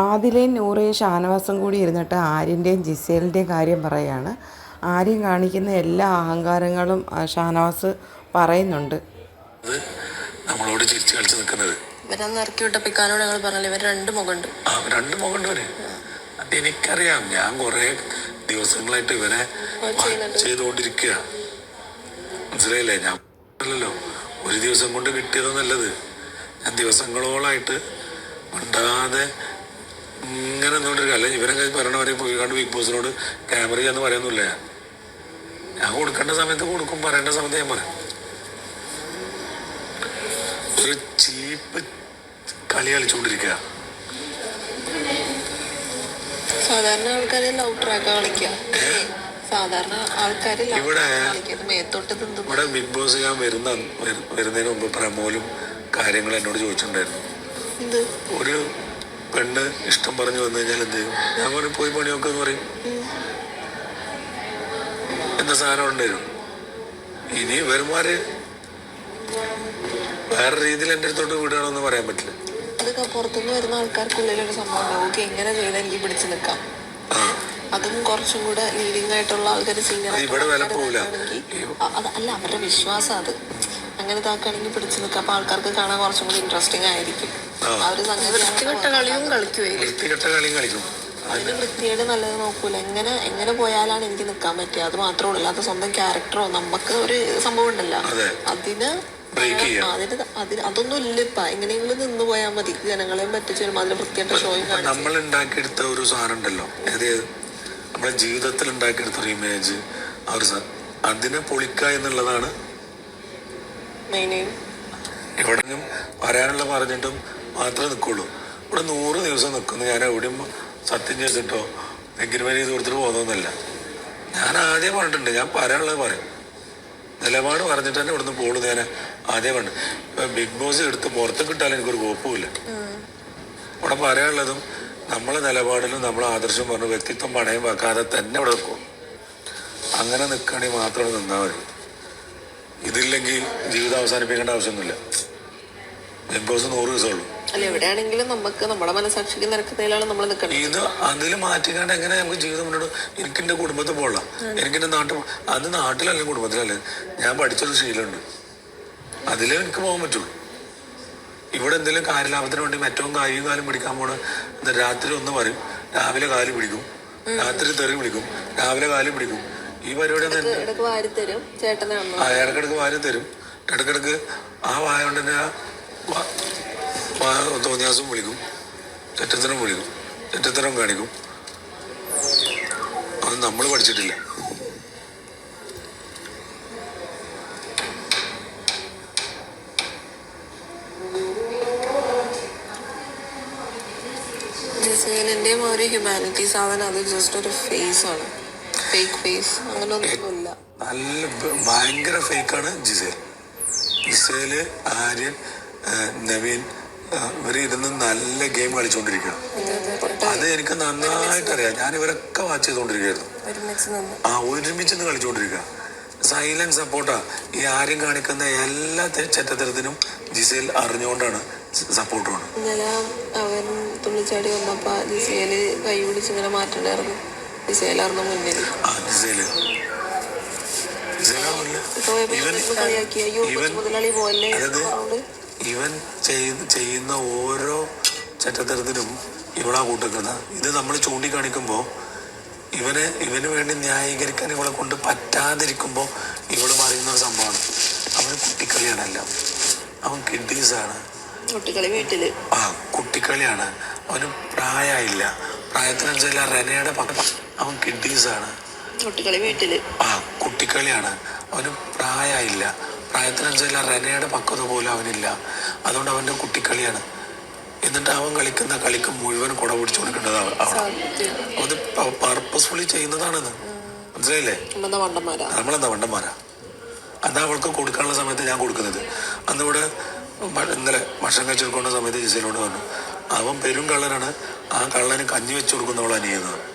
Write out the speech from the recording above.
ആദിലയും നൂറയും ഷാനവാസും കൂടി ഇരുന്നിട്ട് ആര്യന്റെയും ജിസേലിന്റെയും കാര്യം പറയുകയാണ് ആര്യം കാണിക്കുന്ന എല്ലാ അഹങ്കാരങ്ങളും ഷാനവാസ് പറയുന്നുണ്ട്. നമ്മളോട് ചിരിച്ചു കളിച്ച് നിൽക്കുന്നത്. ഇവരന്ന് ഇറക്കി വിട്ടപ്പിക്കാനോട് ഞങ്ങൾ പറഞ്ഞില്ല ഇവർ രണ്ട് മുഖമുണ്ട്. രണ്ട് മുഖമുണ്ട് അത് എനിക്കറിയാം. ഞാൻ കുറെ ദിവസങ്ങളായിട്ട് ഇവനെ. ചെയ്തുകൊണ്ടിരിക്കുക മനസ്സിലായില്ലേ? ഞാൻ അല്ലല്ലോ ഒരു ദിവസം കൊണ്ട് കിട്ടിയതൊന്നല്ലത് ഞാൻ ദിവസങ്ങളോളായിട്ട് മിണ്ടാതെ ഇങ്ങനെ നിന്നോണ്ടിരിക്കുക അല്ലെ? ഇവരൊക്കെ പറയണവരെ പോയി കണ്ട് ബിഗ് ബോസിനോട് ക്യാമറ ചെയ്യാന്ന് പറയുന്നില്ല ഞാൻ കൊടുക്കേണ്ട സമയത്ത് കൊടുക്കും പറയേണ്ട സമയത്ത് ഞാൻ പറയും. ഒരു ചീപ്പ് കളി കളിച്ചുകൊണ്ടിരിക്കുക സാധാരണ ആൾക്കാരെ ലവ് ട്രാക്കാ കളിക്കുക സാധാരണ ആൾക്കാരെ ഇവിടെ- ഇവിടെ ബിഗ് ബോസ് ഞാൻ വരുന്ന വരു- വരുന്നതിന് മുമ്പ് പ്രമോലും കാര്യങ്ങൾ എന്നോട് ചോദിച്ചിട്ടുണ്ടായിരുന്നു. ഒരു പെണ്ണ് ഇഷ്ടം പറഞ്ഞു വന്നു കഴിഞ്ഞാൽ എന്ത് ചെയ്യും? ഞാൻ പറഞ്ഞു പോയി പണി എന്ന് പറയും. എന്താ സാധനം ഉണ്ടായിരുന്നു ഇനി ഇവന്മാര് വേറെ രീതിയിൽ എന്റെ അടുത്തോട്ട് വിടുകയാണെന്ന് പറയാൻ പറ്റില്ല. അതൊക്കെ പുറത്തുനിന്ന് വരുന്ന ആൾക്കാർക്കുള്ളിൽ ഒരു സംഭവം ഉണ്ടാവും. ഓക്കെ എങ്ങനെ ചെയ്താൽ എനിക്ക് പിടിച്ചു നിൽക്കാം. അതും കുറച്ചും കൂടെ ലീഡിങ് ആയിട്ടുള്ള ആൾക്കാർ സീനിയർ ഇവിടെ വില പോവില്ല. അല്ല അവരുടെ വിശ്വാസം അത്. അങ്ങനെ ഇതാക്കുകയാണെങ്കിൽ പിടിച്ചു നിൽക്കുക. അപ്പൊ ആൾക്കാർക്ക് കാണാൻ കുറച്ചും കൂടി ഇൻട്രസ്റ്റിംഗ് ആയിരിക്കും. ആ. ഒരു വൃത്തികെട്ട കളിയും വൃത്തികെട്ട കളിയും കളിക്കും. അതിന് വൃത്തിയേട് നല്ലത് നോക്കൂല. എങ്ങനെ എങ്ങനെ പോയാലാണ് എനിക്ക് നിൽക്കാൻ പറ്റുക? അത് മാത്രമേ ഉള്ളൂ. അല്ലാതെ സ്വന്തം ക്യാരക്ടറോ നമുക്ക് ഒരു സംഭവം ഉണ്ടല്ലോ. അതെ. അതിന് അതൊന്നും ഇല്ല ഇപ്പൊ. എങ്ങനെയെങ്കിലും നിന്ന് പോയാൽ മതി. ജനങ്ങളെയും പറ്റിച്ചു വരുമ്പോൾ അതിൽ വൃത്തിയായിട്ട് ഷോയും കാണിച്ചു. നമ്മൾ ഉണ്ടാക്കിയെടുത്ത ഒരു സാധനം ഉണ്ടല്ലോ. നമ്മുടെ ജീവിതത്തിൽ ഉണ്ടാക്കിയെടുത്ത ഒരു ഇമേജ് ആ ഒരു അതിനെ പൊളിക്ക എന്നുള്ളതാണ് എവിടെയും വരാനുള്ള പറഞ്ഞിട്ടും മാത്രമേ നിൽക്കുള്ളൂ. ഇവിടെ നൂറ് ദിവസം നിൽക്കുന്നു. ഞാൻ എവിടെയും സത്യം ചെയ്തിട്ടോ ചെയ്ത് കൊടുത്തിട്ട് പോകുന്നൊന്നുമല്ല. ഞാൻ ആദ്യം പറഞ്ഞിട്ടുണ്ട് ഞാൻ പറയാനുള്ളത് പറയും. നിലപാട് പറഞ്ഞിട്ട് തന്നെ ഇവിടുന്ന് പോകുന്നത് ഞാൻ ആദ്യം പറഞ്ഞു ഇപ്പൊ ബിഗ് ബോസ് എടുത്ത് പുറത്ത് കിട്ടാൻ എനിക്കൊരു കുഴപ്പമില്ല ഇവിടെ പറയാനുള്ളതും നമ്മളെ നിലപാടിലും നമ്മളെ ആദർശം പറഞ്ഞു വ്യക്തിത്വം പണയം വെക്കാതെ തന്നെ ഇവിടെ നിൽക്കും. അങ്ങനെ നിൽക്കുകയാണെങ്കിൽ മാത്രം നിന്നാൽ മതി. ഇതില്ലെങ്കിൽ ജീവിതം അവസാനിപ്പിക്കേണ്ട ആവശ്യമൊന്നുമില്ല. ബിഗ് ബോസ് നൂറ് ദിവസമുള്ളൂ അല്ല എവിടെയാണെങ്കിലും നമുക്ക് നമ്മുടെ മനസാക്ഷിക്ക് നിരക്കുന്നതിലാണ് നമ്മൾ നിൽക്കുന്നത് ഇത് അതിൽ മാറ്റിക്കാണ്ട് എങ്ങനെ നമുക്ക് ജീവിതം മുന്നോട്ട് എനിക്ക് എന്റെ കുടുംബത്തിൽ പോകலாம் എനിക്ക് എന്റെ നാട്ടിൽ അത് നാട്ടിലല്ല കുടുംബത്തിലല്ല. ഞാൻ പഠിച്ചൊരു ശീലമുണ്ട്. അതിലേ എനിക്ക് പോകാൻ പറ്റുള്ളൂ. ഇവിടെ എന്തെങ്കിലും കാര്യലാഭത്തിന് വേണ്ടി മറ്റവും കായും കാലും പിടിക്കാൻ പോണ രാത്രി ഒന്ന് പറയും. രാവിലെ കാൽ പിടിക്കും. രാത്രി തെറി പിടിക്കും രാവിലെ കാൽ പിടിക്കും. ഈ പരിപാടി ചേട്ടനെ അമ്മ ആ ഇടക്കിടക്ക് വാരി തരും. ഇടക്കിടക്ക് ആ വായ കൊണ്ട് തന്നെ തോന്നിയാസം വിളിക്കും. തെറ്റത്തരം വിളിക്കും. തെറ്റത്തരം കാണിക്കും. അത് നമ്മൾ പഠിച്ചിട്ടില്ല. ഹ്യൂമാനിറ്റീസ് ഒരു ഹ്യൂമാനിറ്റി സാധനം അത് ജസ്റ്റ് ഒരു ഫേസ് ആണ്. ഫേക്ക് ഫേസ് അങ്ങനെ ഒന്നുമില്ല നല്ല ഭയങ്കര ഫേക്കാണ് ജിസേൽ. ജിസേൽ ആര്യൻ നവീൻ ആ, ഇവർ ഇരുന്ന് നല്ല ഗെയിം കളിച്ചുകൊണ്ടിരിക്കുകയാണ് അത് എനിക്ക് നന്നായിട്ട് അറിയാം. ഞാൻ ഇവരൊക്കെ വാച്ച് ചെയ്തുകൊണ്ടിരിക്കുകയായിരുന്നു നിന്ന്. ആ ഒരുമിച്ച് നിന്ന് കളിച്ചുകൊണ്ടിരിക്കുക സൈലന്റ് സപ്പോർട്ടാ ഈ ആര്യം കാണിക്കുന്ന എല്ലാ ചെറ്റത്തരത്തിനും ജിസേൽ അറിഞ്ഞുകൊണ്ടാണ് സപ്പോർട്ടുമാണ് ഇന്നലെ അവൻ തുള്ളിച്ചാടി വന്നപ്പോ ജിസേൽ കൈ പിടിച്ച് ഇങ്ങനെ മാറ്റണ്ടായിരുന്നു. ജിസേലായിരുന്നു മുന്നിൽ. ഇവൻ ചെയ്യുന്ന ഓരോ ചട്ടത്തരത്തിനും ഇവളാ കൂട്ടുന്നത്. ഇത് നമ്മൾ ചൂണ്ടിക്കാണിക്കുമ്പോൾ ഇവന് ഇവന് വേണ്ടി ന്യായീകരിക്കാൻ ഇവളെ കൊണ്ട് പറ്റാതിരിക്കുമ്പോൾ ഇവൾ പറയുന്ന ഒരു സംഭവമാണ്. അവന് കുട്ടിക്കളിയാണല്ല. അവൻ കിഡ്നീസാണ്. കുട്ടികളി വീട്ടിൽ. ആ കുട്ടിക്കളിയാണ്. അവന് പ്രായമായില്ല. പ്രായത്തിനനുസരിച്ച് റെനയുടെ പക്ക അവൻ കിഡ്നീസാണ് കുട്ടികളി വീട്ടിൽ. ആ കുട്ടിക്കളിയാണ്. അവന് പ്രായമായില്ല. പ്രായത്തിനനുസരിച്ച് റെനയുടെ പക്വത പോലും അവനില്ല. അതുകൊണ്ട് അവന്റെ കുട്ടിക്കളിയാണ്. എന്നിട്ട് അവൻ കളിക്കുന്ന കളിക്ക് മുഴുവൻ കുട പിടിച്ചു കൊടുക്കേണ്ടതാണ് അത് പർപ്പസ്ഫുള്ളി ചെയ്യുന്നതാണെന്ന് മനസ്സിലായില്ലേ? നമ്മളെന്താ വണ്ടന്മാരാ? അതാ അവൾക്ക് കൊടുക്കാനുള്ള സമയത്ത് ഞാൻ കൊടുക്കുന്നത്. അന്ന് ഇവിടെ ഭ- ഇന്നലെ ഭക്ഷണം കഴിച്ചെടുക്കേണ്ട സമയത്ത് ജിസയിലോട് പറഞ്ഞു അവൻ പെരും കള്ളനാണ്. ആ കള്ളന് കഞ്ഞി വെച്ച് കൊടുക്കുന്നവളാണ് ചെയ്യുന്നത്